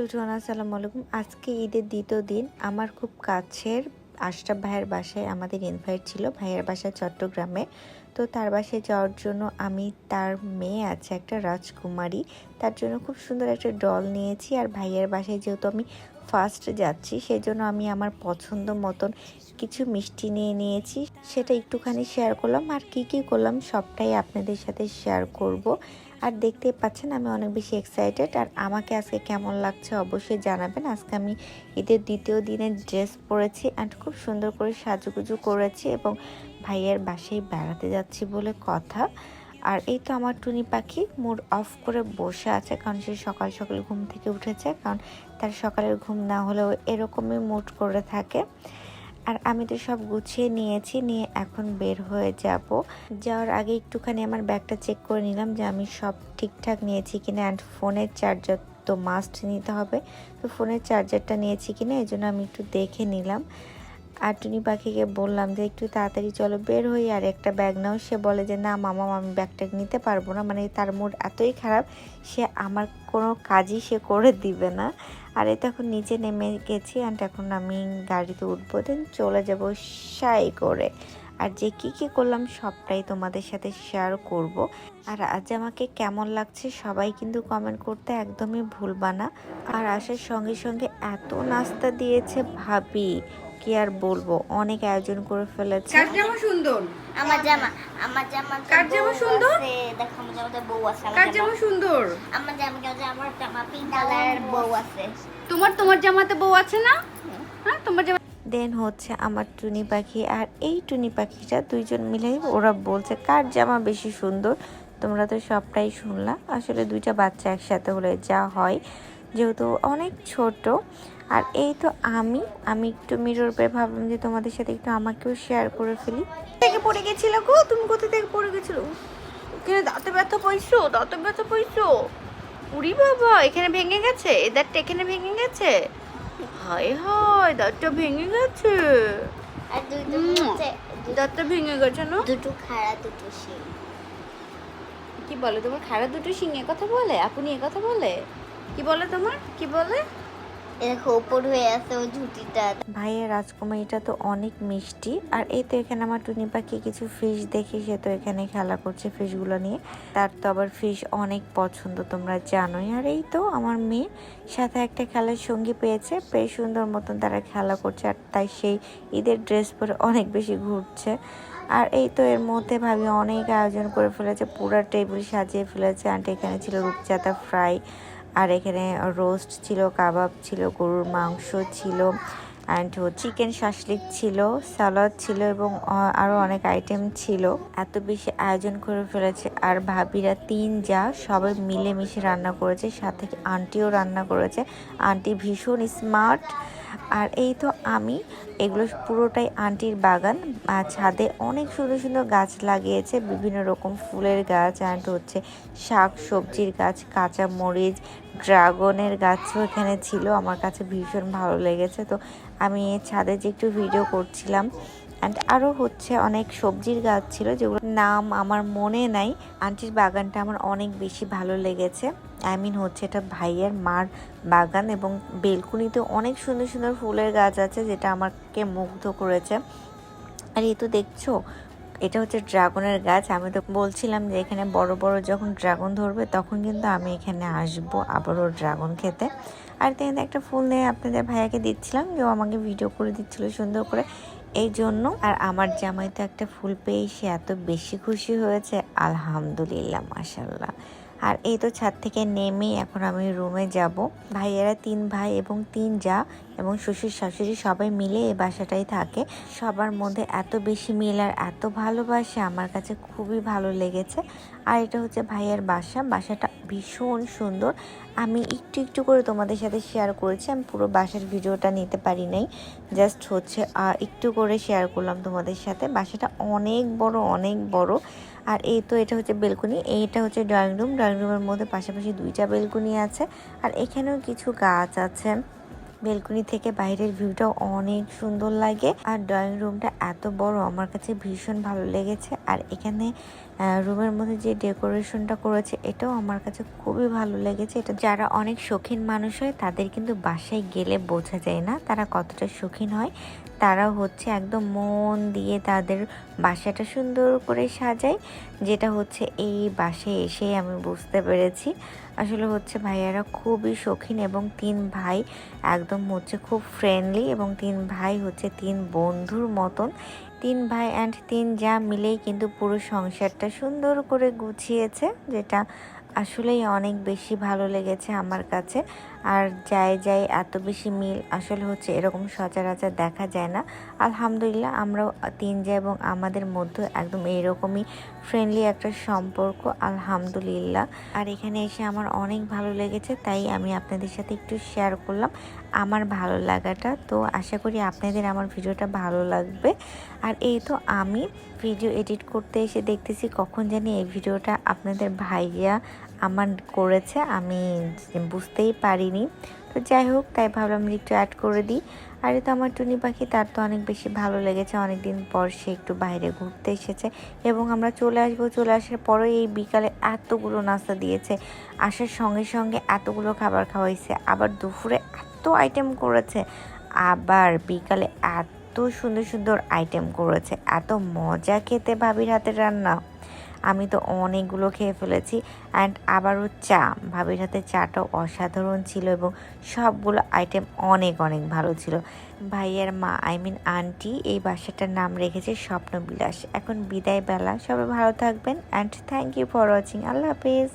Everyone আসসালামু আলাইকুম। আজকে ঈদের দ্বিতীয় দিন। আমার খুব কাছের আশরাফ ভাইয়ের বাসায় আমাদের ইনভাইট ছিল, ভাইয়ের বাসা চট্টগ্রামে। তো তার বাসায় যাওয়ার জন্য আমি তার মেয়ে আছে একটা, রাজকুমারী। তার জন্য খুব সুন্দর একটা ডল নিয়েছি আর ভাইয়ের বাসায় যেহেতু আমি ফার্স্ট যাচ্ছি সেই জন্য আমি আমার পছন্দ মতন কিছু মিষ্টি নিয়ে নিয়েছি। সেটা একটুখানি শেয়ার করলাম আর কি কি করলাম, সবটাই আপনাদের সাথে শেয়ার করব। আর দেখতেই পাচ্ছেন আমি অনেক বেশি এক্সাইটেড আর আমাকে আজকে কেমন লাগছে অবশ্যই জানাবেন। আজকে আমি ঈদের দ্বিতীয় দিনের ড্রেস পরেছি অ্যান্ড খুব সুন্দর করে সাজুগুজু করেছি এবং ভাইয়ের বাসায় বেড়াতে যাচ্ছি বলে কথা। আর এই তো আমার টুনি পাখি মুড অফ করে বসে আছে কারণ সে সকাল সকাল ঘুম থেকে উঠেছে, কারণ তার সকালের ঘুম না হলেও এরকমই মুড করে থাকে। আর আমি তো সব গুছিয়ে নিয়েছি, নিয়ে এখন বের হয়ে যাব। যাওয়ার আগে একটুখানি আমার ব্যাগটা চেক করে নিলাম যে আমি সব ঠিকঠাক নিয়েছি কিনা অ্যান্ড ফোনের চার্জার তো মাস্ট নিতে হবে। তো ফোনের চার্জারটা নিয়েছি কিনা, এই জন্য আমি একটু দেখে নিলাম। আর টুনি পাখিকে বললাম যে, একটু তাড়াতাড়ি চলো, বের হই। আর একটা ব্যাগ নাও। সে বলে যে, না মামা, আমি ব্যাগটা নিতে পারব না। মানে তার মুড এতই খারাপ, সে আমার কোনো কাজই সে করে দিবে না। আর এই তখন নিচে নেমে গেছি অ্যান্ড এখন আমি গাড়িতে উঠবো দেন চলে যাব সাই করে। আর যে কি কি করলাম সবটাই তোমাদের সাথে শেয়ার করব। আর আজ আমাকে কেমন লাগছে সবাই কিন্তু কমেন্ট করতে একদমই ভুলবা না। আর আসার সঙ্গে সঙ্গে এত নাস্তা দিয়েছে ভাবি কি আর বলব? অনেক আয়োজন করে ফেলেছে। কার জামা সুন্দর? আমার জামা আমার জামা কার জামা সুন্দর? দেখো আমার জামাতে বউ আছে আমার কার জামা। সুন্দর? আমার জামা আমার জামা পিঙ্ক কালারের বউ আছে। তোমার তোমার জামাতে বউ আছে না? হ্যাঁ তোমার জামা দেন হচ্ছে আমার টুনি পাখি আর এই টুনি পাখিটা দুইজন মিলে ওরা বলছে, কার জামা বেশি সুন্দর? তোমরা তো সবটাই শুনলা। আসলে দুইটা বাচ্চা একসাথে হলে যা হয়, যেহেতু অনেক ছোট। আর এই তো আমি আমি একটু মিরর পে ভাবলাম যে তোমাদের সাথে একটু আমাকেও শেয়ার করে ফেলি। থেকে পড়ে গেছিল গো? তুমি কোথা থেকে পড়ে গেছিল? এখানে দাঁতে ব্যথা পাইছো? দাঁতে ব্যথা পাইছো? উড়ি বাবা, এখানে ভেঙে গেছে? এ দাঁতটা এখানে ভেঙে গেছে? হায় হায় দাঁতটা ভেঙে গেছে। আর দুটো দাঁতটা ভেঙে গেছে না? দুটো খাড়া দুটো শিং। কি বলে তোমার? খাড়া দুটো সিংহে কথা বলে? আপনি এ কথা বলে? কি বলে তোমার? কি বলে? দেখো উপর আছে ও ঝুটিটা। ভাইয়ের রাজকুমারীটা তো অনেক মিষ্টি। আর এই তো এখানে আমার টুনি পাখি কিছু ফিশ দেখি সে তো এখানে খেলা করছে ফিশগুলো নিয়ে। তার তো আবার ফিশ অনেক পছন্দ, তোমরা জানোই। আর এই তো আমার মেয়ে, সাথে একটা খেলার সঙ্গী পেয়েছে। বেশ সুন্দর মতন তারা খেলা করছে আর তাই সেই ঈদের ড্রেস পরে অনেক বেশি ঘুরছে। আর এই তো এর মধ্যে ভাবি অনেক আয়োজন করে ফেলেছে, পুরা টেবিল সাজিয়ে ফেলেছে। আর এখানে ছিল রূপচাঁদা ফ্রাই আর এখানে রোস্ট ছিল কাবাব ছিল, গরুর মাংস ছিল অ্যান্ড চিকেন শাসলিক ছিল স্যালাদ ছিল এবং আরও অনেক আইটেম ছিল। এত বেশি আয়োজন করে ফেলেছে। আর ভাবিরা তিন যা সবাই মিলেমিশে রান্না করেছে, সাথে আন্টিও রান্না করেছে। আন্টি ভীষণ স্মার্ট আর এই তো আমি, এগুলো পুরোটাই আন্টির বাগান। আর ছাদে অনেক সুন্দর সুন্দর গাছ লাগিয়েছে, বিভিন্ন রকম ফুলের গাছ অ্যান্ড হচ্ছে শাক সবজির গাছ, কাঁচা মরিচ, ড্রাগনের গাছও এখানে ছিল, আমার কাছে ভীষণ ভালো লেগেছে। তো আমি ছাদে যে একটু ভিডিও করছিলাম অ্যান্ড আরও হচ্ছে অনেক সবজির গাছ ছিল যেগুলোর নাম আমার মনে নাই। আন্টির বাগানটা আমার অনেক বেশি ভালো লেগেছে। আই মিন হচ্ছে এটা ভাইয়ের মার বাগান এবং বেলকুনিতে অনেক সুন্দর সুন্দর ফুলের গাছ আছে যেটা আমাকে মুগ্ধ করেছে। আর এই তো দেখছ, এটা হচ্ছে ড্রাগনের গাছ। আমি তো বলছিলাম যে এখানে বড় বড় যখন ড্রাগন ধরবে তখন কিন্তু আমি এখানে আসব আবারও ড্রাগন খেতে। আর তিনি একটা ফুল নিয়ে আপনাদের ভাইয়াকে দিচ্ছিলাম যে আমাকে ভিডিও করে দিচ্ছিল সুন্দর করে। এই জন্য আর আমার জামাই তো একটা ফুল পেয়ে সে এত বেশি খুশি হয়েছে, আলহামদুলিল্লাহ মাসাল্লাহ আর এই তো ছাদ থেকে নেমে এখন আমি রুমে যাব। ভাইয়েরা তিন ভাই এবং তিন যা এবং শ্বশুর শাশুড়ি সবাই মিলে এই বাসাটাই থাকে। সবার মধ্যে এত বেশি মিল আর এত ভালোবাসে আমার কাছে খুবই ভালো লেগেছে। আর এটা হচ্ছে ভাইয়ের বাসা। বাসাটা ভীষণ সুন্দর। আমি একটু একটু করে তোমাদের সাথে শেয়ার করেছি। আমি পুরো বাসার ভিডিওটা নিতে পারি নাই। জাস্ট হচ্ছে একটু করে শেয়ার করলাম তোমাদের সাথে। বাসাটা অনেক বড় অনেক বড়। আর এই তো এটা হচ্ছে বেলকনি এইটা হচ্ছে ড্রয়িং রুম ড্রয়িং রুমের মধ্যে পাশাপাশি দুইটা বেলকনি আছে। আর এখানেও কিছু গাছ আছে। বেলকনি থেকে বাইরের ভিউটা অনেক সুন্দর লাগে। আর ড্রয়িং রুমটা এত বড়, আমার কাছে ভীষণ ভালো লেগেছে। আর এখানে রুমের মধ্যে যে ডেকোরেশনটা করেছে, এটাও আমার কাছে খুবই ভালো লেগেছে। এটা যারা অনেক শৌখিন মানুষ হয়, তাদের কিন্তু বাসায় গেলে বোঝা যায় না তারা কতটা শৌখিন হয়। তারা হচ্ছে একদম মন দিয়ে তাদের বাসাটা সুন্দর করে সাজায়, যেটা হচ্ছে এই বাসায় এসে আমি বুঝতে পেরেছি। আসলে হচ্ছে ভাইয়ারা খুবই শৌখিন এবং তিন ভাই একদম হচ্ছে খুব ফ্রেন্ডলি এবং তিন ভাই হচ্ছে তিন বন্ধুর মতন। তিন ভাই অ্যান্ড তিন যা মিলেই কিন্তু পুরো সংসারটা সুন্দর করে গুছিয়েছে, যেটা আসলেই অনেক বেশি ভালো লেগেছে আমার কাছে। আর যাই যাই এত বেশি মিল আসলে হচ্ছে এরকম সচরাচর দেখা যায় না। আলহামদুলিল্লাহ আমরাও তিন যা এবং আমাদের মধ্যে একদম এইরকমই ফ্রেন্ডলি একটা সম্পর্ক, আলহামদুলিল্লাহ। আর এখানে এসে আমার অনেক ভালো লেগেছে, তাই আমি আপনাদের সাথে একটু শেয়ার করলাম। আমার ভালো লাগাটা, তো আশা করি আপনাদের আমার ভিডিওটা ভালো লাগবে। আর এই তো আমি ভিডিও এডিট করতে এসে দেখতেছি কখন জানি এই ভিডিওটা আপনাদের ভাইয়া আমার করেছে, আমি বুঝতেই পারিনি। তো যাই হোক, তাই ভাবলাম একটু অ্যাড করে দিই। আর তো আমার টুনি পাখি, তার তো অনেক বেশি ভালো লেগেছে। অনেক দিন পর সে একটু বাইরে ঘুরতে এসেছে এবং আমরা চলে আসব। চলে আসার পরে এই বিকালে এতগুলো নাস্তা দিয়েছে। আসার সঙ্গে সঙ্গে এতগুলো খাবার খাওয়াইছে। আবার দুপুরে এত আইটেম করেছে। আবার বিকালে এত সুন্দর সুন্দর আইটেম করেছে, এত মজা খেতে ভাবির হাতের রান্না। আমি তো অনেকগুলো খেয়ে ফেলেছি অ্যান্ড আবারও চা। ভাবির হাতে চাটাও অসাধারণ ছিল এবং সবগুলো আইটেম অনেক অনেক ভালো ছিল। ভাইয়ের মা আই মিন আন্টি এই বাসাটার নাম রেখেছে স্বপ্নবিলাস। এখন বিদায় বেলা সবাই ভালো থাকবেন and thank you for watching Allah Hafiz.